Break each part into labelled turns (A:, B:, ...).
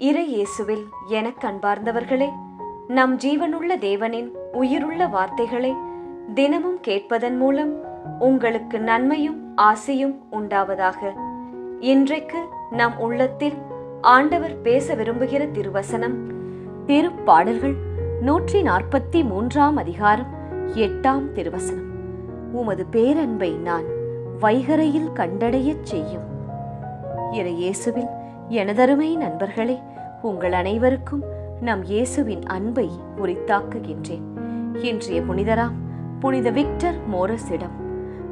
A: இறை இயேசுவில் எனக் அன்பார்ந்தவர்களே நம் ஜீவனுள்ள தேவனின் உயிருள்ள வார்த்தைகளை தினமும் கேட்பதன் மூலம் உங்களுக்கு நன்மையும் ஆசையும் உண்டாவதாக. இன்றைக்கு நம் உள்ளத்தில் ஆண்டவர் பேச விரும்புகிற திருவசனம் திருப்பாடல்கள் நூற்றி நாற்பத்தி மூன்றாம் அதிகாரம் எட்டாம் திருவசனம். உமது பேரன்பை நான் வைகரையில் கண்டடையச் செய்யும். இறையேசுவில் எனதருமை நண்பர்களே உங்கள் அனைவருக்கும் நம் இயேசுவின் அன்பை உரித்தாக்குகின்றேன். இன்றைய புனிதராம் புனித விக்டர் மோரஸிடம்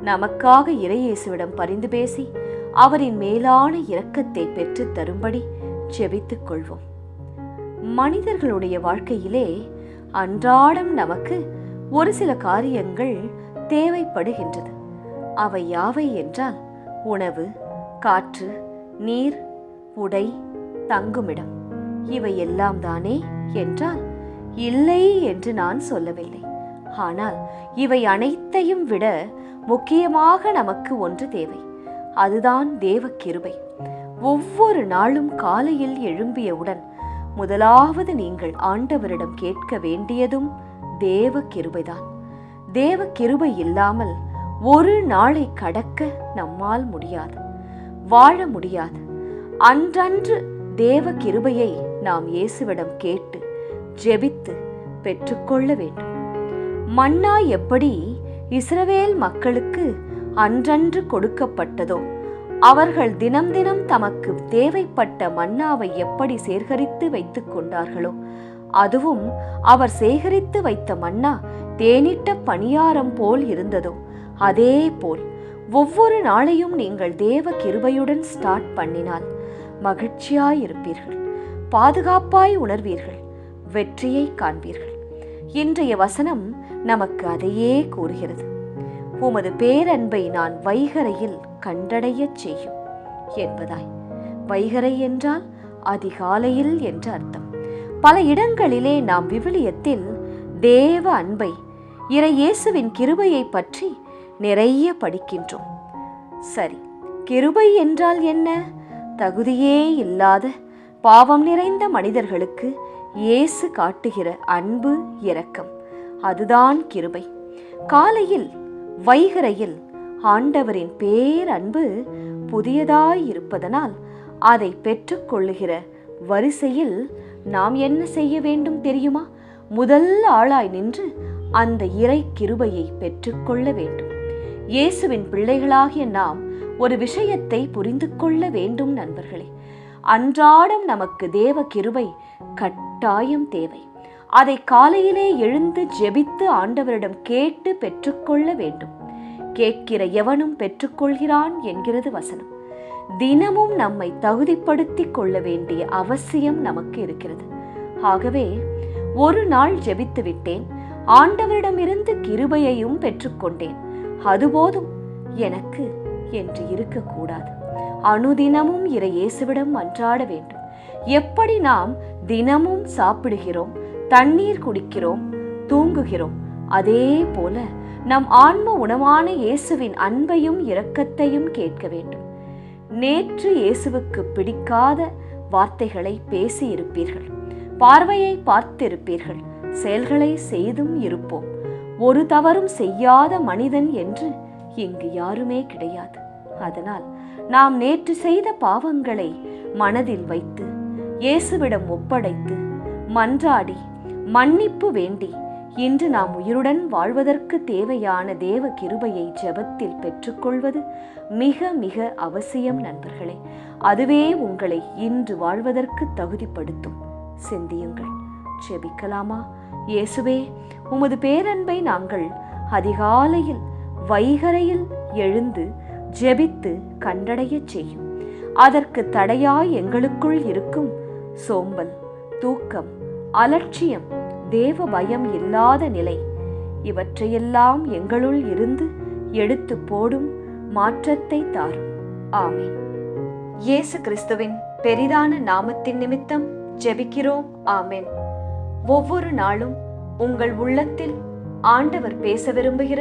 A: நமக்காக இறையேசுவிடம் பரிந்து பேசி அவரின் மேலான இரக்கத்தை பெற்றுத் தரும்படி ஜெபித்துக் கொள்வோம். மனிதர்களுடைய வாழ்க்கையிலே அன்றாடம் நமக்கு ஒரு சில காரியங்கள் தேவைப்படுகின்றது. அவை யாவை என்றால் உணவு காற்று நீர் உடை தங்குமிடம். இவை எல்லாம் தானே என்றால் இல்லை என்று நான் சொல்லவில்லை. ஆனால் இவை அனைத்தையும் விட முக்கியமாக நமக்கு ஒன்று தேவை. அதுதான் தேவ கிருபை. ஒவ்வொரு நாளும் காலையில் எழும்பியவுடன் முதலாவது நீங்கள் ஆண்டவரிடம் கேட்க வேண்டியதும் தேவ கிருபைதான். தேவ கிருபை இல்லாமல் ஒரு நாளை கடக்க நம்மால் முடியாது. வாழ முடியாது. அன்றன்று தேவ கிருபையை நாம் இயேசுவிடம் கேட்டு ஜெபித்து பெற்றுக்கொள்ள வேண்டும். மன்னா எப்படி இஸ்ரவேல் மக்களுக்கு அன்றன்று கொடுக்கப்பட்டதோ அவர்கள் தினம் தினம் தமக்கு தேவைப்பட்ட மன்னாவை எப்படி சேகரித்து வைத்துக் கொண்டார்களோ அதுவும் அவர் சேகரித்து வைத்த மன்னா தேனிட்ட பணியாரம் போல் இருந்ததோ அதே போல் ஒவ்வொரு நாளையும் நீங்கள் தேவ கிருபையுடன் ஸ்டார்ட் பண்ணினால் மகிழ்ச்சியாய் இருப்பீர்கள் பாதுகாப்பாய் உணர்வீர்கள். வெற்றியை காண்பீர்கள். இன்றைய வசனம் நமக்கு அதையே கூறுகிறது. உமது பேரன்பை நான் வைகரையில் கண்டடையச் செய்யும் என்பதாய். வைகரை என்றால் அதிகாலையில் என்று அர்த்தம். பல இடங்களிலே நாம் விவிலியத்தில் தேவ அன்பை இறை இயேசுவின் கிருபையை பற்றி நிறைய படிக்கின்றோம். சரி கிருபை என்றால் என்ன? தகுதியே இல்லாத பாவம் நிறைந்த மனிதர்களுக்கு இயேசு காட்டுகிற அன்பு இரக்கம். அதுதான் கிருபை. காலையில் வைகரையில் ஆண்டவரின் பேரன்பு புதியதாய் இருப்பதனால் அதை பெற்றுக்கொள்ளுகிற வரிசையில் நாம் என்ன செய்ய வேண்டும் தெரியுமா? முதல் ஆளாய் நின்று அந்த இறை கிருபையை பெற்றுக்கொள்ள வேண்டும். இயேசுவின் பிள்ளைகளாகிய நாம் ஒரு விஷயத்தை புரிந்து கொள்ள வேண்டும் நண்பர்களே. அன்றாடம் நமக்கு தேவ கிருபை கட்டாயம் தேவை. அதை காலையிலே எழுந்து ஜெபித்து ஆண்டவரிடம் கேட்டு பெற்றுக்கொள்ள வேண்டும். கேட்கிற எவனும் பெற்றுக்கொள்கிறான் என்கிறது வசனம். தினமும் நம்மை தகுதிப்படுத்திக் கொள்ள வேண்டிய அவசியம் நமக்கு இருக்கிறது. ஆகவே ஒரு நாள் ஜெபித்து விட்டேன். ஆண்டவரிடமிருந்து கிருபையையும் பெற்றுக்கொண்டேன். அதுபோதும் எனக்கு என்று இருக்கக்கூடாது. அனுதினமும் இறை இயேசுவிடம் மன்றாட வேண்டும். எப்படி நாம் தினமும் சாப்பிடுகிறோம் தண்ணீர் குடிக்கிறோம் தூங்குகிறோம் அதே போல நம் ஆன்ம உணவான இயேசுவின் அன்பையும் இரக்கத்தையும் கேட்க வேண்டும். நேற்று இயேசுவுக்கு பிடிக்காத வார்த்தைகளை பேசி இருப்பீர்கள் பார்வையை பார்த்திருப்பீர்கள். செயல்களை செய்தும் இருப்போம். ஒரு தவறும் செய்யாத மனிதன் என்று இங்கு யாருமே கிடையாது. அதனால் நாம் நேற்று செய்த பாவங்களை மனதில் வைத்து இயேசுவிடம் ஒப்படைத்து மன்றாடி மன்னிப்பு வேண்டி இன்று நாம் உயிருடன் வாழ்வதற்கு தேவையான தேவ கிருபையை ஜெபத்தில் பெற்றுக்கொள்வது மிக மிக அவசியம் நண்பர்களே. அதுவே உங்களை இன்று வாழ்வதற்கு தகுதிப்படுத்தும். சிந்தியுங்கள். ஜெபிக்கலாமா? இயேசுவே உமது பேரன்பை நாங்கள் அதிகாலையில் வைகரையில் எழுந்து ஜெபித்து கண்டடையச் செய்யும். அதற்கு தடையாய் எங்களுக்குள் இருக்கும் சோம்பல் தூக்கம் அலட்சியம் தேவ பயம் இல்லாத நிலை இவற்றையெல்லாம் எங்களுள் இருந்து எடுத்து போடும் மாற்றத்தை தாரும். ஆமேன். இயேசு கிறிஸ்துவின் பெரிதான நாமத்தின் நிமித்தம் ஜெபிக்கிறோம். ஆமேன். ஒவ்வொரு நாளும் உங்கள் உள்ளத்தில் ஆண்டவர் பேச விரும்புகிற